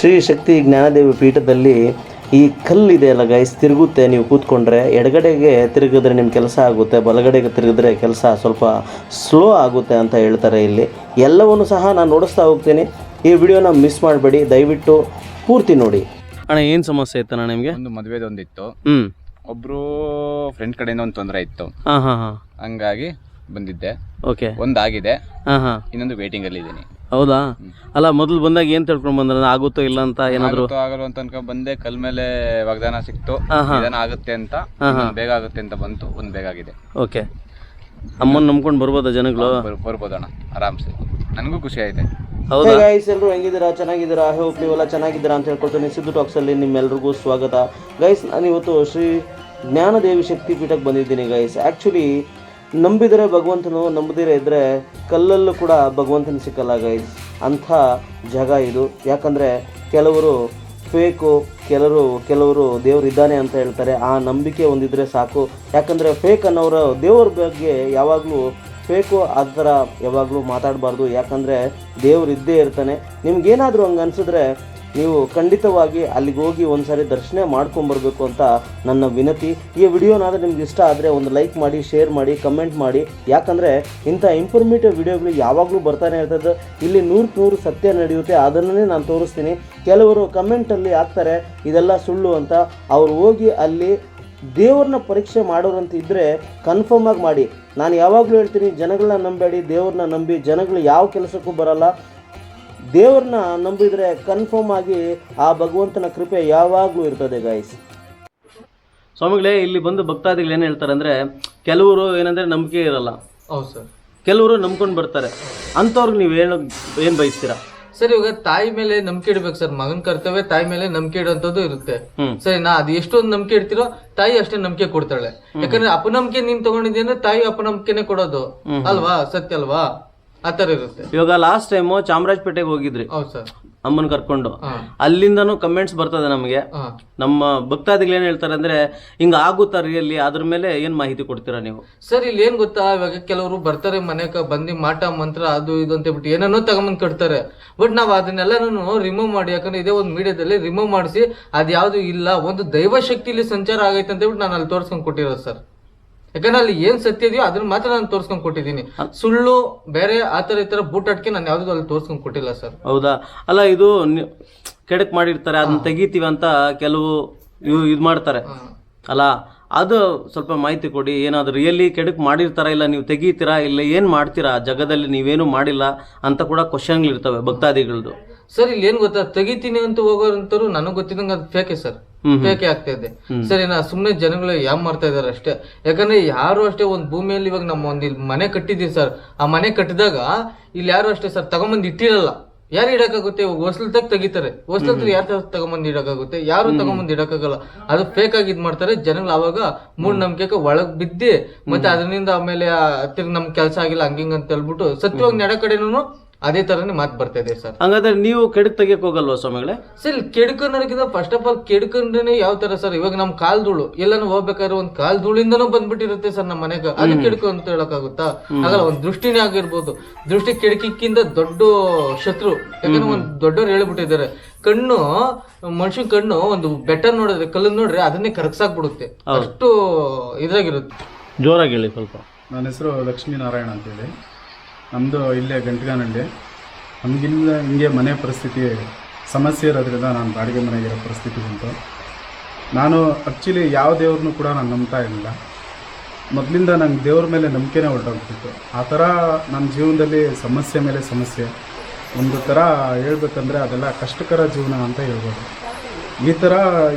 ಶ್ರೀ ಶಕ್ತಿ ಜ್ಞಾನದೇವಿ ಪೀಠದಲ್ಲಿ ಈ ಕಲ್ಲಿದೆ ಅಲ್ಲ ಗೈಸ್ ತಿರುಗುತ್ತೆ. ನೀವು ಕೂತ್ಕೊಂಡ್ರೆ ಎಡಗಡೆಗೆ ತಿರುಗಿದ್ರೆ ನಿಮ್ಮ ಕೆಲಸ ಆಗುತ್ತೆ ಬಲಗಡೆಗೆ ತಿರುಗಿದ್ರೆ ಕೆಲಸ ಸ್ವಲ್ಪ ಸ್ಲೋ ಆಗುತ್ತೆ ಅಂತ ಹೇಳ್ತಾರೆ ಇಲ್ಲಿ. ಎಲ್ಲವನ್ನು ಸಹ ನಾನು ನೋಡಿಸ್ತಾ ಹೋಗ್ತೀನಿ. ಈ ವಿಡಿಯೋನ ಮಿಸ್ ಮಾಡಬೇಡಿ ದಯವಿಟ್ಟು ಪೂರ್ತಿ ನೋಡಿ. ಅಣ್ಣ ಏನು ಸಮಸ್ಯೆ ಇತ್ತಣ್ಣ ನಿಮಗೆ? ಒಂದು ಮದುವೆದೊಂದಿತ್ತು. ಹ್ಞೂ ಒಬ್ಬರು ಫ್ರೆಂಡ್ ಕಡೆಯಿಂದ ಒಂದು ತೊಂದರೆ ಇತ್ತು. ಹಾಂ ಹಾಂ ಹಾಂ. ಹಂಗಾಗಿ ಬಂದಿದ್ದೆ. ಓಕೆ. ಒಂದಾಗಿದೆ ಹಾಂ ಹಾಂ. ಇನ್ನೊಂದು ವೇಟಿಂಗ್ ಅಲ್ಲಿ ಇದ್ದೀನಿ. ಹೌದಾ? ಅಲ್ಲ ಮೊದಲು ಬಂದಾಗ ಏನು ತಿಳ್ಕೊಂಡು ಬಂದ್ರೆ ಆಗುತ್ತೋ ಇಲ್ಲ ಅಂತ ಏನಾದ್ರು? ಆಗುತ್ತೋ ಆಗಲ್ಲ ಅಂತ ಅನ್ಕೊಂಡ್ ಬಂದೆ. ಕಲ್ ಮೇಲೆ ವಾಗ್ದಾನ ಸಿಕ್ತು. ಆಗುತ್ತೆ ಅಂತ. ಇನ್ನೊಂದ್ ಬೇಗ ಆಗುತ್ತೆ ಅಂತ ಬಂತು. ಒಂದ್ ಬೇಗ ಆಗಿದೆ. ಓಕೆ. ಅಮ್ಮನ ನಂಬ್ಕೊಂಡು ಬರ್ಬೋದ ಜನಗಳು? ಬರ್- ಬರ್ಬೋದಣ್ಣ. ಆರಾಮ್ಸೆ. ನನಗೂ ಖುಷಿ ಆಯ್ತು. ಹೌದಾ? ಗೈಸ್ ಎಲ್ಲರೂ ಹೆಂಗಿದ್ದೀರಾ? ಚೆನ್ನಾಗಿದ್ದೀರಾ? ಹೋಪ್ ನೀವೆಲ್ಲ ಚೆನ್ನಾಗಿದ್ದೀರಾ ಅಂತ ಹೇಳ್ಕೊಳ್ತೀನಿ ಸಿದ್ದು ಟಾಕ್ಸಲ್ಲಿ ನಿಮ್ಮೆಲ್ರಿಗೂ ಸ್ವಾಗತ. ಗೈಸ್ ನಾನು ಇವತ್ತು ಶ್ರೀ ಜ್ಞಾನದೇವಿ ಶಕ್ತಿ ಪೀಠಕ್ಕೆ ಬಂದಿದ್ದೀನಿ ಗೈಸ್ ಆ್ಯಕ್ಚುಲಿ ನಂಬಿದರೆ ಭಗವಂತನು, ನಂಬದಿರೇ ಇದ್ದರೆ ಕಲ್ಲಲ್ಲೂ ಕೂಡ ಭಗವಂತನ ಸಿಕ್ಕಲ್ಲ ಗೈಸ್ ಅಂಥ ಜಾಗ ಇದು. ಯಾಕಂದರೆ ಕೆಲವರು ಫೇಕು ಕೆಲವರು ಕೆಲವರು ದೇವ್ರು ಇದ್ದಾನೆ ಅಂತ ಹೇಳ್ತಾರೆ. ಆ ನಂಬಿಕೆ ಒಂದಿದ್ರೆ ಸಾಕು. ಯಾಕಂದರೆ ಫೇಕ್ ಅನ್ನೋರ ದೇವ್ರ ಬಗ್ಗೆ ಯಾವಾಗಲೂ ಫೇಕು ಆ ಥರ ಯಾವಾಗಲೂ ಮಾತಾಡಬಾರ್ದು. ಯಾಕಂದರೆ ದೇವ್ರು ಇದ್ದೇ ಇರ್ತಾನೆ. ನಿಮ್ಗೇನಾದರೂ ಹಂಗೆ ಅನಿಸಿದ್ರೆ ನೀವು ಖಂಡಿತವಾಗಿ ಅಲ್ಲಿಗೆ ಹೋಗಿ ಒಂದ್ಸರಿ ದರ್ಶನ ಮಾಡ್ಕೊಂಬರ್ಬೇಕು ಅಂತ ನನ್ನ ವಿನತಿ. ಈ ವಿಡಿಯೋನಾದರೂ ನಿಮ್ಗೆ ಇಷ್ಟ ಆದರೆ ಒಂದು ಲೈಕ್ ಮಾಡಿ, ಶೇರ್ ಮಾಡಿ, ಕಮೆಂಟ್ ಮಾಡಿ. ಯಾಕಂದರೆ ಇಂಥ ಇನ್ಫಾರ್ಮೇಟಿವ್ ವಿಡಿಯೋಗಳು ಯಾವಾಗಲೂ ಬರ್ತಾನೆ ಇರ್ತದೆ. ಇಲ್ಲಿ ನೂರು ನೂರು ಸತ್ಯ ನಡೆಯುತ್ತೆ. ಅದನ್ನೇ ನಾನು ತೋರಿಸ್ತೀನಿ. ಕೆಲವರು ಕಮೆಂಟಲ್ಲಿ ಹಾಕ್ತಾರೆ, ಇದೆಲ್ಲ ಸುಳ್ಳು ಅಂತ. ಅವ್ರು ಹೋಗಿ ಅಲ್ಲಿ ದೇವ್ರನ್ನ ಪರೀಕ್ಷೆ ಮಾಡೋರಂತ ಇದ್ದರೆ ಕನ್ಫರ್ಮ್ ಆಗಿ ಮಾಡಿ. ನಾನು ಯಾವಾಗಲೂ ಹೇಳ್ತೀನಿ, ಜನಗಳನ್ನ ನಂಬೇಡಿ ದೇವ್ರನ್ನ ನಂಬಿ. ಜನಗಳು ಯಾವ ಕೆಲಸಕ್ಕೂ ಬರಲ್ಲ. ದೇವ್ರನ್ನ ನಂಬಿದ್ರೆ ಕನ್ಫರ್ಮ್ ಆಗಿ ಆ ಭಗವಂತನ ಕೃಪೆ ಯಾವಾಗಲೂ ಇರ್ತದೆ ಗಾಯ್ಸ್ ಸ್ವಾಮಿಗಳೇ ಇಲ್ಲಿ ಬಂದು ಭಕ್ತಾದಿಗಳು ಏನು ಹೇಳ್ತಾರೆ ಅಂದರೆ ಕೆಲವರು ಏನಂದರೆ ನಂಬಿಕೆ ಇರಲ್ಲ. ಹೌದು ಸರ್. ಕೆಲವರು ನಂಬ್ಕೊಂಡು ಬರ್ತಾರೆ. ಅಂಥವ್ರಿಗೆ ನೀವು ಏನು ಏನು ಬಯಸ್ತೀರಾ? ಸರ್ ಇವಾಗ ತಾಯಿ ಮೇಲೆ ನಂಬಿಕೆ ಇಡ್ಬೇಕು ಸರ್. ಮಗನ್ ಕರ್ತವ್ಯ ತಾಯಿ ಮೇಲೆ ನಂಬಿಕೆ ಇಡುವಂತದ್ದು ಇರುತ್ತೆ. ಸರಿ ನಾ ಅದು ಎಷ್ಟೊಂದು ನಂಬಿಕೆ ಇಡ್ತಿರೋ ತಾಯಿ ಅಷ್ಟೇ ನಂಬಿಕೆ ಕೊಡ್ತಾಳೆ. ಯಾಕಂದ್ರೆ ಅಪನಂಬಿಕೆ ನೀನ್ ತಗೊಂಡಿದ್ದೆ ಅಂದ್ರೆ ತಾಯಿ ಅಪನಂಬಿಕೆನೆ ಕೊಡೋದು. ಅಲ್ವಾ? ಸತ್ಯ ಅಲ್ವಾ? ಆತರ ಇರುತ್ತೆ. ಇವಾಗ ಲಾಸ್ಟ್ ಟೈಮ್ ಚಾಮರಾಜಪೇಟೆಗೆ ಹೋಗಿದ್ರಿ. ಹೌದು ಸರ್. ಅಮ್ಮನ ಕರ್ಕೊಂಡು. ಅಲ್ಲಿಂದನು ಕಮೆಂಟ್ಸ್ ಬರ್ತದೆ ನಮಗೆ. ನಮ್ಮ ಭಕ್ತಾದಿಗಳು ಏನ್ ಹೇಳ್ತಾರೆ ಅಂದ್ರೆ ಹಿಂಗ ಆಗುತ್ತಾ ರಿಯಲ್ಲಿ ಅದ್ರ ಮೇಲೆ ಏನ್ ಮಾಹಿತಿ ಕೊಡ್ತೀರಾ ನೀವು? ಸರ್ ಇಲ್ಲಿ ಏನ್ ಗೊತ್ತಾ? ಇವಾಗ ಕೆಲವರು ಬರ್ತಾರೆ ಮನೆಗೆ ಬಂದು ಮಾಟ ಮಂತ್ರ ಅದು ಇದು ಅಂತ ಹೇಳ್ಬಿಟ್ಟು ಏನೇನೋ ತಗೊಂಬಂದ್ ಕಟ್ತಾರೆ. ಬಟ್ ನಾವ್ ಅದನ್ನೆಲ್ಲನೂ ರಿಮೂವ್ ಮಾಡಿ ಯಾಕಂದ್ರೆ ಇದೇ ಒಂದು ಮೀಡಿಯಾದಲ್ಲಿ ರಿಮೂವ್ ಮಾಡಿಸಿ ಅದ್ಯಾವ್ದು ಇಲ್ಲ ಒಂದು ದೈವ ಶಕ್ತಿಲಿ ಇಲ್ಲಿ ಸಂಚಾರ ಆಗೈತೆ ಅಂತ ಹೇಳ್ಬಿಟ್ಟು ನಾನು ಅಲ್ಲಿ ತೋರ್ಸ್ಕೊಂಡ್ ಕೊಟ್ಟಿರೋದು ಸರ್. ಯಾಕಂದ್ರೆ ಅಲ್ಲಿ ಏನ್ ಸತ್ಯ ಇದೆಯೋ ಅದನ್ನ ಮಾತ್ರ ನಾನು ತೋರಿಸ್ಕೊಂಡ್ ಕೊಟ್ಟಿದ್ದೀನಿ. ಸುಳ್ಳು ಬೇರೆ ಆತರ ಈ ಥರ ಬೂಟಾಟ್ಕೆ ನಾನು ಯಾವ್ದು ಅಲ್ಲಿ ತೋರಿಸ್ಕೊಂಡ್ ಕೊಟ್ಟಿಲ್ಲ ಸರ್. ಹೌದಾ? ಅಲ್ಲ ಇದು ನಿ- ಕೆಡಕ್ ಮಾಡಿರ್ತಾರೆ ಅದನ್ನ ತೆಗಿತೀವಿ ಅಂತ ಕೆಲವು ಇವು ಇದು ಮಾಡ್ತಾರೆ. ಅಲ್ಲ ಅದು ಸ್ವಲ್ಪ ಮಾಹಿತಿ ಕೊಡಿ ಏನಾದ್ರು ರಿಯಲಿ ಕೆಡಕ್ ಮಾಡಿರ್ತಾರ ಇಲ್ಲ ನೀವು ತೆಗಿತೀರಾ ಇಲ್ಲ ಏನು ಮಾಡ್ತೀರಾ ಜಗದಲ್ಲಿ ನೀವೇನು ಮಾಡಿಲ್ಲ ಅಂತ ಕೂಡ ಕ್ವಶನ್ಗಳಿರ್ತವೆ ಭಕ್ತಾದಿಗಳದ್ದು ಸರ್ ಇಲ್ಲಿ ಏನ್ ಗೊತ್ತಾ? ತೆಗಿತೀನಿ ಅಂತ ಹೋಗೋರಂತರು ನನಗೆ ಗೊತ್ತಿದ್ದಂಗೆ ಅದು ಫೇಕೆ ಸರ್. ಫೇಕೆ ಆಗ್ತಾ ಇದೆ. ಸರಿ ನಾ ಸುಮ್ನೆ ಜನಗಳು ಯಾಮ್ ಮಾಡ್ತಾ ಇದಾರೆ ಅಷ್ಟೇ. ಯಾಕಂದ್ರೆ ಯಾರು ಅಷ್ಟೇ ಒಂದ್ ಭೂಮಿಯಲ್ಲಿ ಇವಾಗ ನಮ್ಮ ಒಂದ್ ಇಲ್ಲಿ ಮನೆ ಕಟ್ಟಿದೀವಿ ಸರ್. ಆ ಮನೆ ಕಟ್ಟಿದಾಗ ಇಲ್ಲಿ ಯಾರು ಅಷ್ಟೇ ಸರ್ ತಗೊಂಬಂದ್ ಇಟ್ಟಿರಲ್ಲ. ಯಾರು ಇಡಕ್ಕಾಗುತ್ತೆ? ಹೊಸ್ಲದಾಗ ತೆಗಿತಾರೆ. ಹೊಸ್ಲತ್ರ ಯಾರು ತಗೊಂಬಂದ್ ಇಡಕ್ಕಾಗುತ್ತೆ? ಯಾರು ತಗೊಂಬಂದ್ ಇಡಕ್ಕಾಗಲ್ಲ. ಅದು ಫೇಕ್ ಆಗಿ ಇದ್ ಮಾಡ್ತಾರೆ. ಜನಗಳು ಅವಾಗ ಮೂಢನಂಬಿಕೆ ಒಳಗ್ ಬಿದ್ದಿ ಮತ್ತೆ ಅದರಿಂದ ಆಮೇಲೆ ತಿರ್ಗ್ ನಮ್ ಕೆಲ್ಸ ಆಗಿಲ್ಲ ಹಂಗಿಂಗ್ ಅಂತ ಹೇಳ್ಬಿಟ್ಟು ಸತ್ಯವಾಗಿ ನಡೆ ಕಡೆನೂ ಅದೇ ತರನೇ ಮಾತು ಬರ್ತಾ ಇದೆ ಸರ್. ಹಂಗಾದ್ರೆ ನೀವು ಕೆಡಕ್ ತೆಗಿಯಕ್ ಹೋಗಲ್ವಾ ಸ್ವಾಮಿಗಳೇ? ಸರ್ ಕೆಡ್ಕೊಂಡ್ರಕ್ಕಿಂತ ಫಸ್ಟ್ ಆಫ್ ಆಲ್ ಕೆಡ್ಕೊಂಡ್ರೆ ಯಾವ ತರ ಸರ್? ಇವಾಗ ನಮ್ ಕಾಲ್ ಧೂಳು ಎಲ್ಲಾನು ಹೋಗ್ಬೇಕಾದ್ರೆ ಒಂದ್ ಕಾಲ್ ಧೂಳಿಂದನೂ ಬಂದ್ಬಿಟ್ಟಿರುತ್ತೆ ಸರ್ ನಮ್ಮ ಮನೆಗೆ. ಅದು ಕೆಡ್ಕು ಅಂತ ಹೇಳಕ್ಕಾಗುತ್ತಾ? ಆಗಲ್ಲ ಒಂದ್ ದೃಷ್ಟಿನೇ ಆಗಿರ್ಬೋದು. ದೃಷ್ಟಿ ಕೆಡಕಿಕ್ಕಿಂತ ದೊಡ್ಡ ಶತ್ರು ಯಾಕಂದ್ರೆ ಒಂದ್ ದೊಡ್ಡವ್ರು ಹೇಳ್ಬಿಟ್ಟಿದ್ದಾರೆ. ಕಣ್ಣು ಮನುಷ್ಯನ ಕಣ್ಣು ಒಂದು ಬೆಟ್ಟ ನೋಡಿದ್ರೆ ಕಲ್ಲು ನೋಡ್ರೆ ಅದನ್ನೇ ಕರಗ್ಸಾಕ್ಬಿಡುತ್ತೆ. ಅಷ್ಟು ಇದಾಗಿರುತ್ತೆ ಜೋರಾಗಿ ಹೇಳಿ ಸ್ವಲ್ಪ. ನನ್ನ ಹೆಸರು ಲಕ್ಷ್ಮೀನಾರಾಯಣ ಅಂತೇಳಿ. ನಮ್ಮದು ಇಲ್ಲೇ ಗಂಟಗಾನಹಳ್ಳಿ. ನಮಗಿಲ್ಲ ಹಿಂಗೆ ಮನೆ ಪರಿಸ್ಥಿತಿ ಸಮಸ್ಯೆ ಇರೋದ್ರಿಂದ ನಾನು ಬಾಡಿಗೆ ಮನೆಗಿರೋ ಪರಿಸ್ಥಿತಿ ಬಂತು. ನಾನು ಆ್ಯಕ್ಚುಲಿ ಯಾವ ದೇವ್ರನ್ನೂ ಕೂಡ ನಾನು ನಂಬ್ತಾ ಇರಲಿಲ್ಲ. ಮೊದಲಿಂದ ನಂಗೆ ದೇವ್ರ ಮೇಲೆ ನಂಬಿಕೆನೇ ಹೊರಟೋಗ್ತಿತ್ತು ಆ ಥರ ನನ್ನ ಜೀವನದಲ್ಲಿ ಸಮಸ್ಯೆ ಮೇಲೆ ಸಮಸ್ಯೆ. ಒಂದು ಥರ ಹೇಳ್ಬೇಕಂದ್ರೆ ಅದೆಲ್ಲ ಕಷ್ಟಕರ ಜೀವನ ಅಂತ ಹೇಳ್ಬೋದು. ಈ ಥರ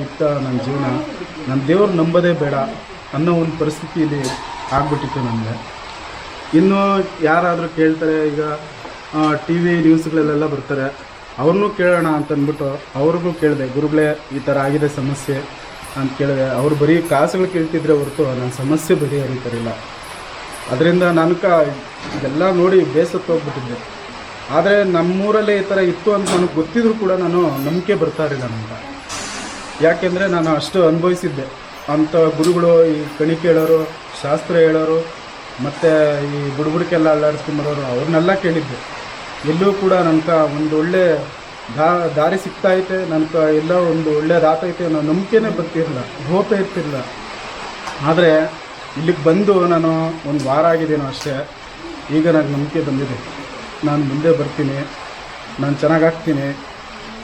ಇತ್ತ ನನ್ನ ಜೀವನ ನನ್ನ ದೇವ್ರು ನಂಬೋದೇ ಬೇಡ ಅನ್ನೋ ಒಂದು ಪರಿಸ್ಥಿತಿಯಲ್ಲಿ ಆಗ್ಬಿಟ್ಟಿತ್ತು ನನಗೆ. ಇನ್ನು ಯಾರಾದರೂ ಕೇಳ್ತಾರೆ, ಈಗ ಟಿ ವಿ ನ್ಯೂಸ್ಗಳಲ್ಲೆಲ್ಲ ಬರ್ತಾರೆ, ಅವ್ರನ್ನೂ ಕೇಳೋಣ ಅಂತಂದ್ಬಿಟ್ಟು ಅವ್ರಿಗೂ ಕೇಳಿದೆ, ಗುರುಗಳೇ, ಈ ಥರ ಆಗಿದೆ ಸಮಸ್ಯೆ ಅಂತ ಕೇಳಿದೆ. ಅವ್ರು ಬರೀ ಕಾಸುಗಳು ಕೇಳ್ತಿದ್ರೆ ಹೊರತು ನನ್ನ ಸಮಸ್ಯೆ ಬಗೆಹರಿತಾರಿಲ್ಲ ಅದರಿಂದ ನಾನು ಇದೆಲ್ಲ ನೋಡಿ ಬೇಸತ್ತು ಹೋಗ್ಬಿಟ್ಟಿದ್ದೆ. ಆದರೆ ನಮ್ಮೂರಲ್ಲೇ ಈ ಥರ ಇತ್ತು ಅಂತ ನನಗೆ ಗೊತ್ತಿದ್ರು ಕೂಡ ನಾನು ನಂಬಿಕೆ ಬರ್ತಾ ಇರಲಿಲ್ಲ ಯಾಕೆಂದರೆ ನಾನು ಅಷ್ಟು ಅನುಭವಿಸಿದ್ದೆ. ಅಂಥ ಗುರುಗಳು ಈ ಕಣಿಕೆ ಹೇಳೋರು ಶಾಸ್ತ್ರ ಹೇಳೋರು ಮತ್ತು ಈ ಬುಡುಬುಡಕ್ಕೆಲ್ಲ ಅಲ್ಲಾಡಿಸ್ಕೊಂಬರೋರು ಅವ್ರನ್ನೆಲ್ಲ ಕೇಳಿದ್ದೆ. ಎಲ್ಲೂ ಕೂಡ ನನಗೆ ಒಂದು ಒಳ್ಳೆ ದಾ ದಾರಿ ಸಿಗ್ತಾ ಐತೆ ನನಗೆ ಎಲ್ಲ ಒಂದು ಒಳ್ಳೆ ರಾತೈತೆ ಅನ್ನೋ ನಂಬಿಕೆನೇ ಬರ್ತಿರಲಿಲ್ಲ, ಹೋಪ ಇರ್ತಿರಲಿಲ್ಲ. ಆದರೆ ಇಲ್ಲಿಗೆ ಬಂದು ನಾನು ಒಂದು ವಾರ ಆಗಿದ್ದೇನೋ ಅಷ್ಟೇ, ಈಗ ನನಗೆ ನಂಬಿಕೆ ಬಂದಿದೆ. ನಾನು ಮುಂದೆ ಬರ್ತೀನಿ, ನಾನು ಚೆನ್ನಾಗಾಗ್ತೀನಿ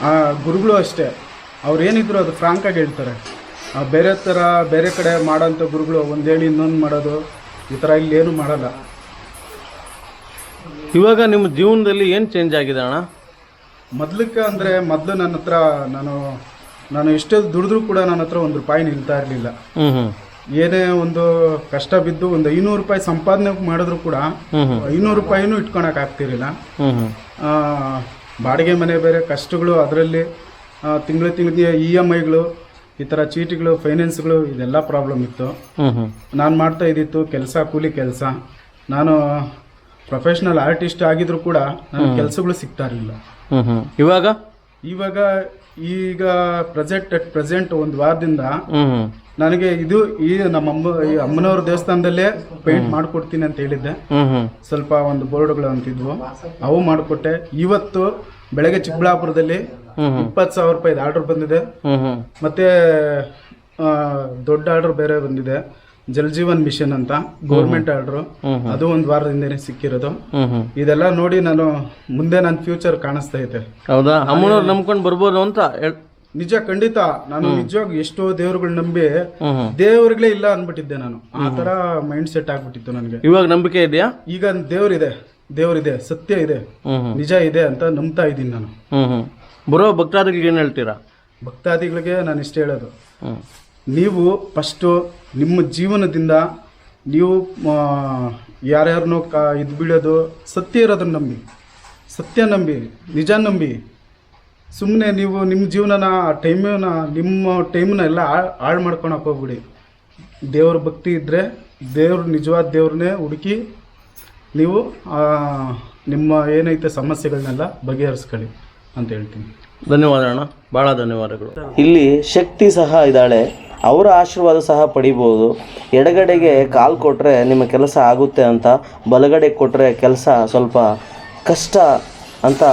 ಆ ಗುರುಗಳು ಅಷ್ಟೇ, ಅವ್ರು ಏನಿದ್ರು ಅದು ಫ್ರಾಂಕಾಗಿ ಹೇಳ್ತಾರೆ. ಆ ಬೇರೆ ಥರ ಬೇರೆ ಕಡೆ ಮಾಡೋಂಥ ಗುರುಗಳು ಒಂದು ಹೇಳಿ ಇನ್ನೊಂದು ಮಾಡೋದು ಈ ಥರ ಇಲ್ಲಿ ಏನು ಮಾಡಲ್ಲ. ಇವಾಗ ನಿಮ್ಮ ಜೀವನದಲ್ಲಿ ಏನು ಚೇಂಜ್ ಆಗಿದೆ ಅಣ್ಣ? ಮೊದ್ಲಕ್ಕೆ ಅಂದರೆ ಮೊದಲು ನನ್ನ ಹತ್ರ ನಾನು ನಾನು ಎಷ್ಟೇ ದುಡಿದ್ರೂ ಕೂಡ ನನ್ನ ಹತ್ರ ಒಂದು ರೂಪಾಯಿ ನಿಲ್ತಾ ಇರಲಿಲ್ಲ. ಏನೇ ಒಂದು ಕಷ್ಟ ಬಿದ್ದು ಒಂದು ಐನೂರು ರೂಪಾಯಿ ಸಂಪಾದನೆ ಮಾಡಿದ್ರು ಕೂಡ ಐನೂರು ರೂಪಾಯಿನೂ ಇಟ್ಕೊಳಕ್ ಆಗ್ತಿರಲಿಲ್ಲ. ಬಾಡಿಗೆ ಮನೆ ಬೇರೆ ಕಷ್ಟಗಳು ಅದರಲ್ಲಿ ತಿಂಗಳು ತಿಂಗಳಿಗೆ ಇ ಎಂ ಐಗಳು ಈ ಥರ ಚೀಟಿಗಳು ಫೈನಾನ್ಸ್ಗಳು ಇದೆಲ್ಲ ಪ್ರಾಬ್ಲಮ್ ಇತ್ತು. ನಾನು ಮಾಡ್ತಾ ಇದ್ದಿತ್ತು ಕೆಲಸ ಕೂಲಿ ಕೆಲಸ. ನಾನು ಪ್ರೊಫೆಷ್ನಲ್ ಆರ್ಟಿಸ್ಟ್ ಆಗಿದ್ರು ಕೂಡ ನನಗೆ ಕೆಲಸಗಳು ಸಿಗ್ತಾ ಇರಲಿಲ್ಲ. ಇವಾಗ? ಇವಾಗ ಈಗ ಪ್ರೆಸೆಂಟ್ ಅಟ್ ಪ್ರೆಸೆಂಟ್ ಒಂದು ವಾರದಿಂದ ನನಗೆ ಇದು ಈ ನಮ್ಮ ಅಮ್ಮ ಈ ಅಮ್ಮನವ್ರ ದೇವಸ್ಥಾನದಲ್ಲೇ ಪೇಂಟ್ ಮಾಡ್ಕೊಡ್ತೀನಿ ಅಂತ ಹೇಳಿದ್ದೆ. ಸ್ವಲ್ಪ ಒಂದು ಬೋರ್ಡ್ಗಳು ಅಂತಿದ್ವು. ಅವು ಮಾಡಿಕೊಟ್ಟೆ. ಇವತ್ತು ಬೆಳಗ್ಗೆ ಚಿಕ್ಕಬಳ್ಳಾಪುರದಲ್ಲಿ ಇಪ್ಪತ್ತು ಸಾವಿರ ರೂಪಾಯಿ ಆರ್ಡರ್ ಬಂದಿದೆ. ಮತ್ತೆ ಆ, ದೊಡ್ಡ ಆರ್ಡರ್ ಬೇರೆ ಬಂದಿದೆ. ಜಲ್ ಜೀವನ್ ಮಿಷನ್ ಅಂತ ಗೌರ್ಮೆಂಟ್ ಆರ್ಡರ್ ಅದು ಒಂದು ವಾರದಿಂದ ಸಿಕ್ಕಿರೋದು. ಇದೆಲ್ಲ ನೋಡಿ ನಾನು ಮುಂದೆ ನನ್ನ ಫ್ಯೂಚರ್ ಕಾಣಿಸ್ತಾ ಇದೆ. ಹೌದಾ? ಅಮ್ಮನವ್ರು ನಂಬ್ಕೊಂಡು ಬರ್ಬೋದು ಅಂತ ಹೇಳ್ ನಿಜ ಖಂಡಿತ. ನಾನು ನಿಜವಾಗಿ ಎಷ್ಟೋ ದೇವ್ರುಗಳು ನಂಬಿ ದೇವ್ರುಗಳೇ ಇಲ್ಲ ಅನ್ಬಿಟ್ಟಿದ್ದೆ ನಾನು. ಆ ತರ ಮೈಂಡ್ ಸೆಟ್ ಆಗ್ಬಿಟ್ಟಿತ್ತು ನನಗೆ. ಇವಾಗ ನಂಬಿಕೆ ಇದೆಯಾ? ಈಗ ದೇವ್ರಿದೆ ದೇವ್ರಿದೆ ಸತ್ಯ ಇದೆ ನಿಜ ಇದೆ ಅಂತ ನಂಬ್ತಾ ಇದ್ದೀನಿ ನಾನು. ಬರೋ ಭಕ್ತಾದಿಗಳಿಗೆ ಏನು ಹೇಳ್ತೀರಾ? ಭಕ್ತಾದಿಗಳಿಗೆ ನಾನು ಇಷ್ಟ ಹೇಳೋದು. ನೀವು ಫಸ್ಟು ನಿಮ್ಮ ಜೀವನದಿಂದ ನೀವು ಯಾರ್ಯಾರನ್ನೋ ಕಾ ಇದು ಬಿಡೋದು ಸತ್ಯ ಇರೋದನ್ನ ನಂಬಿ. ಸತ್ಯ ನಂಬಿ ನಿಜ ನಂಬಿ. ಸುಮ್ಮನೆ ನೀವು ನಿಮ್ಮ ಜೀವನನ ಟೈಮನ್ನ ನಿಮ್ಮ ಟೈಮನ್ನ ಎಲ್ಲ ಹಾಳು ಮಾಡ್ಕೊಳಕ್ಕೆ ಹೋಗ್ಬಿಡಿ. ದೇವ್ರ ಭಕ್ತಿ ಇದ್ದರೆ ದೇವ್ರ ನಿಜವಾದ ದೇವ್ರನ್ನೇ ಹುಡುಕಿ ನೀವು ಆ, ನಿಮ್ಮ ಏನೈತೆ ಸಮಸ್ಯೆಗಳನ್ನೆಲ್ಲ ಬಗೆಹರಿಸ್ಕೊಳ್ಳಿ ಅಂತ ಹೇಳ್ತೀನಿ. ಧನ್ಯವಾದ ಅಣ್ಣ. ಭಾಳ ಧನ್ಯವಾದಗಳು. ಇಲ್ಲಿ ಶಕ್ತಿ ಸಹ ಇದ್ದಾಳೆ. ಅವರ ಆಶೀರ್ವಾದ ಸಹ ಪಡಿಬೋದು. ಎಡಗಡೆಗೆ ಕಾಲು ಕೊಟ್ಟರೆ ನಿಮ್ಮ ಕೆಲಸ ಆಗುತ್ತೆ ಅಂತ ಬಲಗಡೆ ಕೊಟ್ಟರೆ ಕೆಲಸ ಸ್ವಲ್ಪ ಕಷ್ಟ ಅಂತ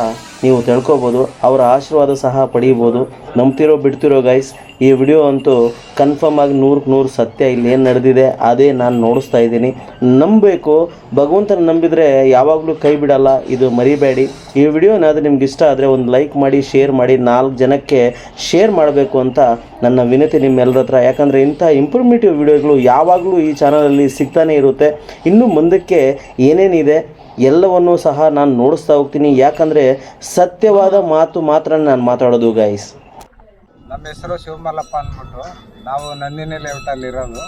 ನೀವು ತಿಳ್ಕೊಬೋದು, ಅವರ ಆಶೀರ್ವಾದ ಸಹ ಪಡೀಬೋದು. ನಂಬ್ತಿರೋ, ಬಿಡ್ತಿರೋ ಗೈಸ್ ಈ ವಿಡಿಯೋ ಅಂತೂ ಕನ್ಫರ್ಮ್ ಆಗಿ ನೂರಕ್ಕೆ ನೂರು ಸತ್ಯ ಇಲ್ಲಿ ಏನು ನಡೆದಿದೆ, ಅದೇ ನಾನು ನೋಡಿಸ್ತಾ ಇದ್ದೀನಿ. ನಂಬಬೇಕು, ಭಗವಂತನ ನಂಬಿದರೆ ಯಾವಾಗಲೂ ಕೈ ಬಿಡಲ್ಲ, ಇದು ಮರಿಬೇಡಿ. ಈ ವಿಡಿಯೋನಾದರೂ ನಿಮ್ಗೆ ಇಷ್ಟ ಆದರೆ ಒಂದು ಲೈಕ್ ಮಾಡಿ ಶೇರ್ ಮಾಡಿ, ನಾಲ್ಕು ಜನಕ್ಕೆ ಶೇರ್ ಮಾಡಬೇಕು ಅಂತ ನನ್ನ ವಿನಂತಿ ನಿಮ್ಮೆಲ್ಲರ ಹತ್ರ. ಯಾಕಂದರೆ ಇಂಥ ಇಂಪ್ರೂವ್ಮೆಂಟಿವ್ ವಿಡಿಯೋಗಳು ಯಾವಾಗಲೂ ಈ ಚಾನಲಲ್ಲಿ ಸಿಗ್ತಾನೇ ಇರುತ್ತೆ. ಇನ್ನು ಮುಂದಕ್ಕೆ ಏನೇನಿದೆ ಎಲ್ಲವನ್ನೂ ಸಹ ನಾನು ನೋಡಿಸ್ತಾ ಹೋಗ್ತೀನಿ. ಯಾಕಂದರೆ ಸತ್ಯವಾದ ಮಾತು ಮಾತ್ರ ನಾನು ಮಾತಾಡೋದು ಗೈಸ್ ನಮ್ಮ ಹೆಸರು ಶಿವಮಲ್ಲಪ್ಪ ಅಂದ್ಬಿಟ್ಟು ನಾವು ನಂದಿನಿ ಲೇಔಟಲ್ಲಿ ಇರೋದು.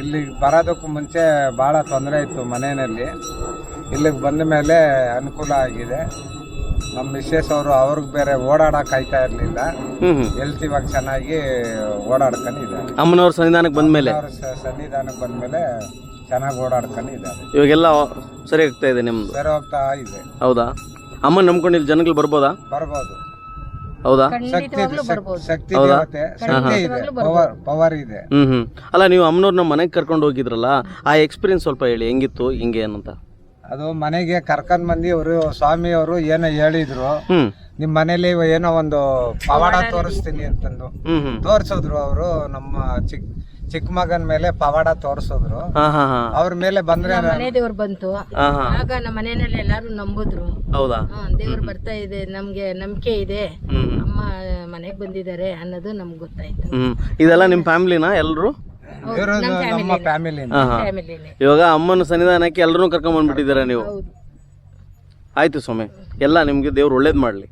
ಇಲ್ಲಿಗೆ ಬರೋದಕ್ಕೂ ಮುಂಚೆ ಭಾಳ ತೊಂದರೆ ಇತ್ತು ಮನೆಯಲ್ಲಿ. ಇಲ್ಲಿಗೆ ಬಂದ ಮೇಲೆ ಅನುಕೂಲ ಆಗಿದೆ. ನಮ್ಮ ಮಿಸ್ಸೆಸ್ ಅವರು ಅವ್ರಿಗೆ ಬೇರೆ ಓಡಾಡಕ್ಕೆ ಆಯ್ತಾ ಇರಲಿಲ್ಲ. ಹೆಲ್ತ್ ಇವಾಗ ಚೆನ್ನಾಗಿ ಓಡಾಡ್ಕೊಂಡಿದ್ದಾರೆ. ಅಮ್ಮನವ್ರ ಸನ್ನಿಧಾನಕ್ಕೆ ಬಂದ ಮೇಲೆ ಸನ್ನಿಧಾನಕ್ಕೆ ಬಂದ ಬಂದಮೇಲೆ ಚೆನ್ನಾಗಿ ಓಡಾಡ್ಕೊಂಡಿದ್ದಾರೆ ಇವಾಗೆಲ್ಲ ಸರಿ ಆಗ್ತಾ ಇದೆ ನಿಮ್ದು? ಸರಿ ಹೋಗ್ತಾ ಇದೆ. ಹೌದಾ? ಅಮ್ಮ ನಂಬ್ಕೊಂಡು ಇಲ್ಲಿ ಜನಗಳು ಬರ್ಬೋದಾ? ಬರ್ಬೋದು. ಹೌದಾ? ಶಕ್ತಿ ಶಕ್- ಶಕ್ತಿ ದೇವತೆ ಶಕ್ತಿ ಇದೆ ಪವರ್ ಪವರ್ ಇದೆ. ಹ್ಞೂ ಹ್ಞೂ ಅಲ್ಲ ನೀವು ಅಮ್ಮನವ್ರನ್ನ ಮನೆಗೆ ಕರ್ಕೊಂಡು ಹೋಗಿದ್ರಲ್ಲ ಆ ಎಕ್ಸ್ಪೀರಿಯನ್ಸ್ ಸ್ವಲ್ಪ ಹೇಳಿ ಹೆಂಗಿತ್ತು ಹಿಂಗೆ ಏನಂತ? ಅದು ಮನೆಗೆ ಕರ್ಕೊಂಡ್ ಬಂದು ಅವರು ಸ್ವಾಮಿ ಅವರು ಏನೋ ಹೇಳಿದ್ರು. ನಿಮ್ಮ ನಿಮ್ ಮನೇಲಿ ಏನೋ ಒಂದು ಪವಾಡ ತೋರಿಸ್ತೀನಿ ಅಂತಂದು. ಹ್ಮ್ ತೋರ್ಸಿದ್ರು ಅವರು ನಮ್ಮ ಚಿಕ್ಕ ಚಿಕ್ಕ ಮಗನ ಮೇಲೆ ಪವಾಡ ತೋರಿಸಿದ್ರು. ಹಾಂ ಹಾಂ ಹಾಂ. ಅವ್ರ ಮೇಲೆ ಬಂದ್ರೆ ಮನೆ ದೇವ್ರು ಬಂತು. ಹಾಂ ಹಾಂ. ಆಗ ನಮ್ಮ ಮನೆಯಲ್ಲಿ ಎಲ್ಲಾರು ನಂಬುದ್ರು. ಹೌದಾ? ಹಾ ದೇವ್ರು ಬರ್ತಾ ಇದೆ ನಮ್ಗೆ ನಂಬಿಕೆ ಇದೆ. ಅಮ್ಮ ಮನೆಗ್ ಬಂದಿದ್ದಾರೆ ಅನ್ನೋದು ನಮ್ಗೆ ಗೊತ್ತಾಯ್ತು. ಇದೆಲ್ಲ ನಿಮ್ಮ ಫ್ಯಾಮಿಲಿನಾ ಎಲ್ಲರೂ ಇವರು ನಮ್ಮ ಫ್ಯಾಮಿಲಿ ಹಾಂ ಹಾಂ. ಫ್ಯಾಮಿಲಿನೇ. ಇವಾಗ ಅಮ್ಮನ ಸನ್ನಿಧಾನಕ್ಕೆ ಎಲ್ಲರೂ ಕರ್ಕೊಂಡ್ಬಂದ್ಬಿಟ್ಟಿದ್ದೀರಾ ನೀವು? ಹೌದು. ಆಯ್ತು ಸ್ವಾಮಿ. ಎಲ್ಲ ನಿಮ್ಗೆ ದೇವ್ರು ಒಳ್ಳೇದು ಮಾಡಲಿ.